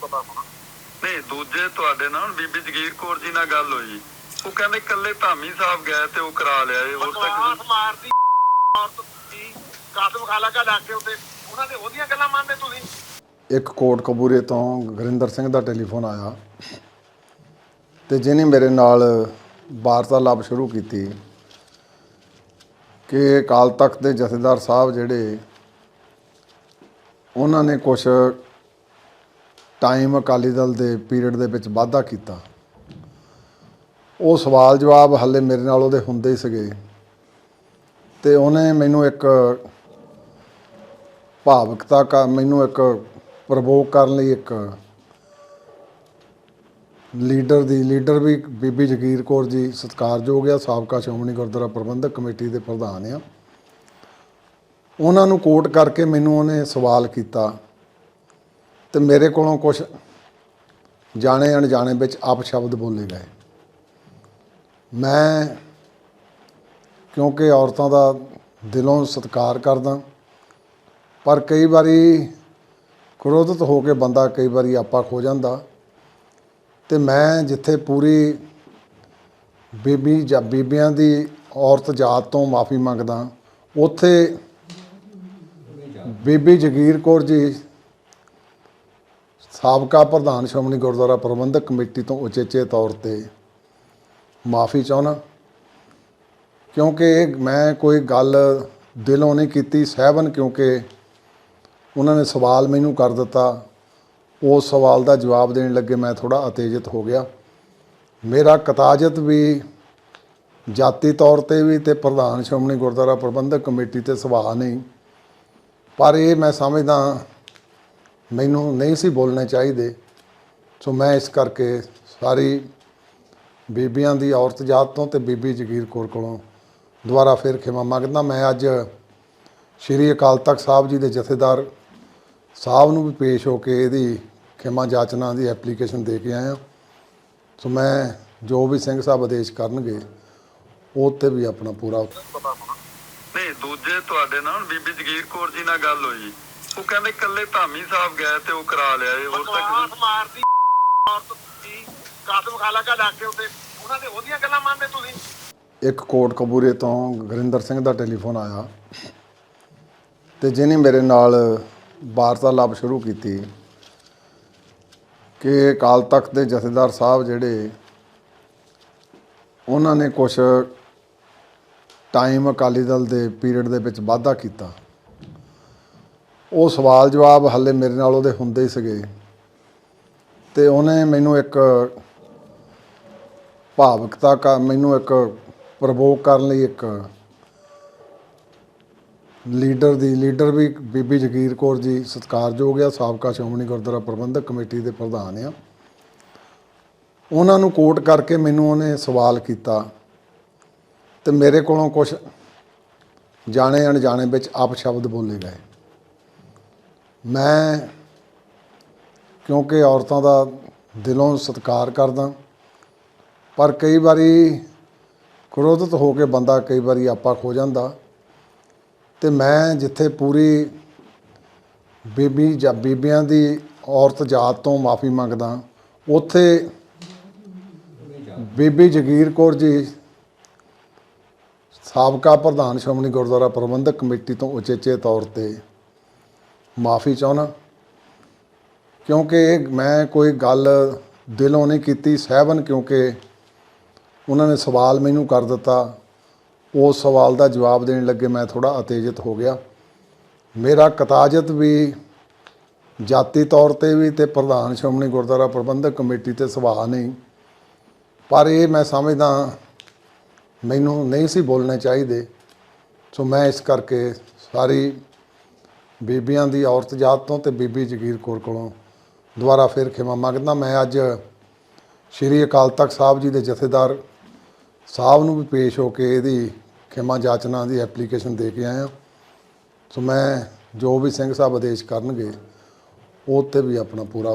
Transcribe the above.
ਪਤਾ ਹੋਣਾ। ਨਹੀਂ ਦੂਜੇ ਤੁਹਾਡੇ ਨਾਲ ਬੀਬੀ ਜਗੀਰ ਕੌਰ ਜੀ ਨਾਲ ਗੱਲ ਹੋਈ। ਉਹ ਕਹਿੰਦੇ ਕੱਲੇ ਧਾਮੀ ਸਾਹਿਬ ਗਏ ਤੇ ਉਹ ਕਰਾ ਲਿਆ ਇਹ ਹੋਰ ਤਾਂ ਬਕਵਾਸ ਕਿਸੇ ਮਾਰਦੀ ਔਰਤ ਦੀ ਕਾਦਮ ਖਾਲਾ ਕਾ ਲਾ ਕੇ ਉੱਤੇ ਉਹਨਾਂ ਦੇ ਉਹਦੀਆਂ ਗੱਲਾਂ ਮੰਨਦੇ ਤੁਸੀਂ? ਇੱਕ ਕੋਟ ਕਬੂਰੇ ਤੋਂ ਗੁਰਿੰਦਰ ਸਿੰਘ ਦਾ ਟੈਲੀਫੋਨ ਆਇਆ ਤੇ ਜਿਹਨੇ ਮੇਰੇ ਨਾਲ ਵਾਰਤਾਲਾਪ ਸ਼ੁਰੂ ਕੀਤੀ ਕਿ ਅਕਾਲ ਤਖਤ ਦੇ ਜਥੇਦਾਰ ਸਾਹਿਬ ਜਿਹੜੇ ਉਹਨਾਂ ਨੇ ਕੁਝ ਟਾਈਮ ਅਕਾਲੀ ਦਲ ਦੇ ਪੀਰੀਅਡ ਦੇ ਵਿੱਚ ਵਾਧਾ ਕੀਤਾ। ਉਹ ਸਵਾਲ ਜਵਾਬ ਹੱਲੇ ਮੇਰੇ ਨਾਲ ਉਹਦੇ ਹੁੰਦੇ ਹੀ ਸੀਗੇ। ਤੇ ਉਹਨੇ ਮੈਨੂੰ ਇੱਕ ਭਾਵੁਕਤਾ ਕਾ, ਮੈਨੂੰ ਇੱਕ ਪ੍ਰਵੋਕ ਕਰਨ ਲਈ ਇੱਕ ਲੀਡਰ ਦੀ ਲੀਡਰ ਵੀ ਬੀਬੀ ਜਗੀਰ ਕੌਰ ਜੀ ਸਤਿਕਾਰਯੋਗ ਆ, ਸਾਬਕਾ ਸ਼੍ਰੋਮਣੀ ਗੁਰਦੁਆਰਾ ਪ੍ਰਬੰਧਕ ਕਮੇਟੀ ਦੇ ਪ੍ਰਧਾਨ ਆ। ਉਹਨਾਂ ਨੂੰ ਕੋਟ ਕਰਕੇ ਮੈਨੂੰ ਉਹਨੇ ਸਵਾਲ ਕੀਤਾ। ਤੇ ਮੇਰੇ ਕੋਲੋਂ ਕੁਝ ਜਾਣੇ ਅਣਜਾਣੇ ਵਿੱਚ ਆਪ ਸ਼ਬਦ ਬੋਲੇ ਗਏ। ਮੈਂ ਕਿਉਂਕਿ ਔਰਤਾਂ ਦਾ ਦਿਲੋਂ ਸਤਿਕਾਰ ਕਰਦਾ, ਪਰ ਕਈ ਵਾਰੀ ਕ੍ਰੋਧਿਤ ਹੋ ਕੇ ਬੰਦਾ ਕਈ ਵਾਰੀ ਆਪਾ ਖੋ ਜਾਂਦਾ ਤੇ ਮੈਂ ਜਿੱਥੇ ਪੂਰੀ ਬੀਬੀ ਜਾਂ ਬੀਬੀਆਂ ਦੀ ਔਰਤ ਜਾਤ ਤੋਂ ਮਾਫੀ ਮੰਗਦਾ, ਉੱਥੇ ਬੀਬੀ ਜਗੀਰ ਕੌਰ ਜੀ ਸਾਬਕਾ ਪ੍ਰਧਾਨ ਸ਼੍ਰੋਮਣੀ ਗੁਰਦੁਆਰਾ ਪ੍ਰਬੰਧਕ ਕਮੇਟੀ ਤੋਂ ਉਚੇਚੇ ਤੌਰ ਤੇ ਮਾਫੀ ਚਾਹੁੰਦਾ। ਕਿਉਂਕਿ ਮੈਂ ਕੋਈ ਗੱਲ ਦਿਲੋਂ ਨਹੀਂ ਕੀਤੀ, ਸਹਿਬਨ ਕਿਉਂਕਿ ਉਹਨਾਂ ਨੇ ਸਵਾਲ ਮੈਨੂੰ ਕਰ ਦਿੱਤਾ। ਉਸ ਸਵਾਲ ਦਾ ਜਵਾਬ ਦੇਣ ਲੱਗੇ ਮੈਂ ਥੋੜਾ ਅਤੇਜਿਤ ਹੋ ਗਿਆ। ਮੇਰਾ ਕਤਾਜਤ ਵੀ ਜਾਤੀ ਤੌਰ ਤੇ ਵੀ ਤੇ ਪ੍ਰਧਾਨ ਸ਼੍ਰੋਮਣੀ ਗੁਰਦੁਆਰਾ ਪ੍ਰਬੰਧਕ ਕਮੇਟੀ ਤੇ ਸਵਾਲ ਨਹੀਂ। ਪਰ ਇਹ ਮੈਂ ਸਮਝਦਾ ਮੈਨੂੰ ਨਹੀਂ ਸੀ ਬੋਲਣੇ ਚਾਹੀਦੇ। ਸੋ ਮੈਂ ਇਸ ਕਰਕੇ ਸਾਰੀ ਬੀਬੀਆਂ ਦੀ ਔਰਤ ਜਾਤ ਤੋਂ ਤੇ ਬੀਬੀ ਜਗੀਰ ਕੌਰ ਕੋਲੋਂ ਦੁਬਾਰਾ ਫਿਰ ਖਿਮਾ ਮੰਗਦਾ। ਮੈਂ ਅੱਜ ਸ਼੍ਰੀ ਅਕਾਲ ਤਖਤ ਸਾਹਿਬ ਜੀ ਦੇ ਜਥੇਦਾਰ ਸਾਹਿਬ ਨੂੰ ਵੀ ਪੇਸ਼ ਹੋ ਕੇ ਇਹਦੀ ਖਿਮਾ ਜਾਚਨਾ ਦੀ ਐਪਲੀਕੇਸ਼ਨ ਦੇ ਕੇ ਆਇਆ। ਸੋ ਮੈਂ ਜੋ ਵੀ ਸਿੰਘ ਸਾਹਿਬ ਆਦੇਸ਼ ਕਰਨਗੇ, ਉਹ ਤੇ ਵੀ ਆਪਣਾ ਪੂਰਾ ਪਤਾ ਨਹੀਂ, ਦੂਜੇ ਤੁਹਾਡੇ ਨਾਲ ਬੀਬੀ ਜਗੀਰ ਕੌਰ ਜੀ ਨਾਲ ਗੱਲ ਹੋਈ। ਉਹ ਕਹਿੰਦੇ ਕੱਲੇ ਧਾਮੀ ਸਾਹਿਬ ਗਏ ਤੇ ਉਹ ਕਰਾ ਲਿਆ ਇਹ ਹੋਰ ਤਾਂ ਬਕਵਾਸ ਕਿਸੇ ਮਾਰਦੀ ਔਰਤ ਦੀ ਖਾਲਾ ਕਾ ਲਾ ਕੇ ਉੱਤੇ ਉਹਨਾਂ ਦੇ ਉਹਦੀਆਂ ਗੱਲਾਂ ਮੰਨਦੇ ਤੁਸੀਂ? ਇੱਕ ਕੋਟ ਕਬੂਰੇ ਤੋਂ ਗੁਰਿੰਦਰ ਸਿੰਘ ਦਾ ਟੈਲੀਫੋਨ ਆਇਆ ਤੇ ਜਿਹਨੇ ਮੇਰੇ ਨਾਲ ਵਾਰਤਾਲਾਪ ਸ਼ੁਰੂ ਕੀਤੀ ਕਿ ਅਕਾਲ ਤਖਤ ਦੇ ਜਥੇਦਾਰ ਸਾਹਿਬ ਜਿਹੜੇ ਉਹਨਾਂ ਨੇ ਕੁਝ ਟਾਈਮ ਅਕਾਲੀ ਦਲ ਦੇ ਪੀਰੀਅਡ ਦੇ ਵਿੱਚ ਵਾਧਾ ਕੀਤਾ। ਉਹ ਸਵਾਲ ਜਵਾਬ ਹੱਲੇ ਮੇਰੇ ਨਾਲ ਉਹਦੇ ਹੁੰਦੇ ਹੀ ਸੀਗੇ। ਤੇ ਉਹਨੇ ਮੈਨੂੰ ਇੱਕ ਭਾਵਕਤਾ ਕਾ, ਮੈਨੂੰ ਇੱਕ ਪ੍ਰਵੋਕ ਕਰਨ ਲਈ ਇੱਕ ਲੀਡਰ ਦੀ, ਲੀਡਰ ਵੀ ਬੀਬੀ ਜਗੀਰ ਕੌਰ ਜੀ ਸਤਿਕਾਰਯੋਗ ਆ, ਸਾਬਕਾ ਸ਼੍ਰੋਮਣੀ ਗੁਰਦੁਆਰਾ ਪ੍ਰਬੰਧਕ ਕਮੇਟੀ ਦੇ ਪ੍ਰਧਾਨ ਆ। ਉਹਨਾਂ ਨੂੰ ਕੋਟ ਕਰਕੇ ਮੈਨੂੰ ਉਹਨੇ ਸਵਾਲ ਕੀਤਾ। ਤੇ ਮੇਰੇ ਕੋਲੋਂ ਕੁਝ ਜਾਣੇ ਅਣਜਾਣੇ ਵਿੱਚ ਅਪਸ਼ਬਦ ਬੋਲੇ ਗਏ। ਮੈਂ ਕਿਉਂਕਿ ਔਰਤਾਂ ਦਾ ਦਿਲੋਂ ਸਤਿਕਾਰ ਕਰਦਾ, ਪਰ ਕਈ ਵਾਰੀ ਕ੍ਰੋਧਿਤ ਹੋ ਕੇ ਬੰਦਾ ਕਈ ਵਾਰੀ ਆਪਾ ਖੋ ਜਾਂਦਾ ਤੇ ਮੈਂ ਜਿੱਥੇ ਪੂਰੀ ਬੀਬੀ ਜਾਂ ਬੀਬੀਆਂ ਦੀ ਔਰਤ ਜਾਤ ਤੋਂ ਮਾਫੀ ਮੰਗਦਾ, ਉੱਥੇ ਬੀਬੀ ਜਗੀਰ ਕੌਰ ਜੀ, ਸਾਬਕਾ ਪ੍ਰਧਾਨ ਸ਼੍ਰੋਮਣੀ ਗੁਰਦੁਆਰਾ ਪ੍ਰਬੰਧਕ ਕਮੇਟੀ ਤੋਂ ਉਚੇਚੇ ਤੌਰ ਤੇ ਮਾਫੀ ਚਾਹੁੰਦਾ। ਕਿਉਂਕਿ ਇਹ ਮੈਂ ਕੋਈ ਗੱਲ ਦਿਲੋਂ ਨਹੀਂ ਕੀਤੀ, ਸਹਿਬਨ ਕਿਉਂਕਿ ਉਹਨਾਂ ਨੇ ਸਵਾਲ ਮੈਨੂੰ ਕਰ ਦਿੱਤਾ। ਉਸ ਸਵਾਲ ਦਾ ਜਵਾਬ ਦੇਣ ਲੱਗੇ ਮੈਂ ਥੋੜਾ ਅਤੇਜਿਤ ਹੋ ਗਿਆ। ਮੇਰਾ ਕਤਾਜਤ ਵੀ ਜਾਤੀ ਤੌਰ ਤੇ ਵੀ ਤੇ ਪ੍ਰਧਾਨ ਸ਼੍ਰੋਮਣੀ ਗੁਰਦੁਆਰਾ ਪ੍ਰਬੰਧਕ ਕਮੇਟੀ ਤੇ ਸੁਭਾਅ ਨਹੀਂ। ਪਰ ਇਹ ਮੈਂ ਸਮਝਦਾ ਮੈਨੂੰ ਨਹੀਂ ਸੀ ਬੋਲਣੇ ਚਾਹੀਦੇ। ਸੋ ਮੈਂ ਇਸ ਕਰਕੇ ਸਾਰੀ ਬੀਬੀਆਂ ਦੀ ਔਰਤ ਜਾਤ ਤੋਂ ਤੇ ਬੀਬੀ ਜਗੀਰ ਕੌਰ ਕੋਲੋਂ। ਦੁਬਾਰਾ ਫਿਰ ਖਿਮਾ ਮੰਗਦਾ, ਮੈਂ ਅੱਜ ਸ਼੍ਰੀ ਅਕਾਲ ਤਖਤ ਸਾਹਿਬ ਜੀ ਦੇ ਜਥੇਦਾਰ ਸਾਹਿਬ ਨੂੰ ਵੀ ਪੇਸ਼ ਹੋ ਕੇ ਇਹਦੀ ਖਿਮਾ ਜਾਚਨਾ ਦੀ ਐਪਲੀਕੇਸ਼ਨ ਦੇ ਕੇ ਆਇਆ। ਸੋ ਮੈਂ ਜੋ ਵੀ ਸਿੰਘ ਸਾਹਿਬ ਆਦੇਸ਼ ਕਰਨਗੇ, ਉਹ ਤੇ ਵੀ ਆਪਣਾ ਪੂਰਾ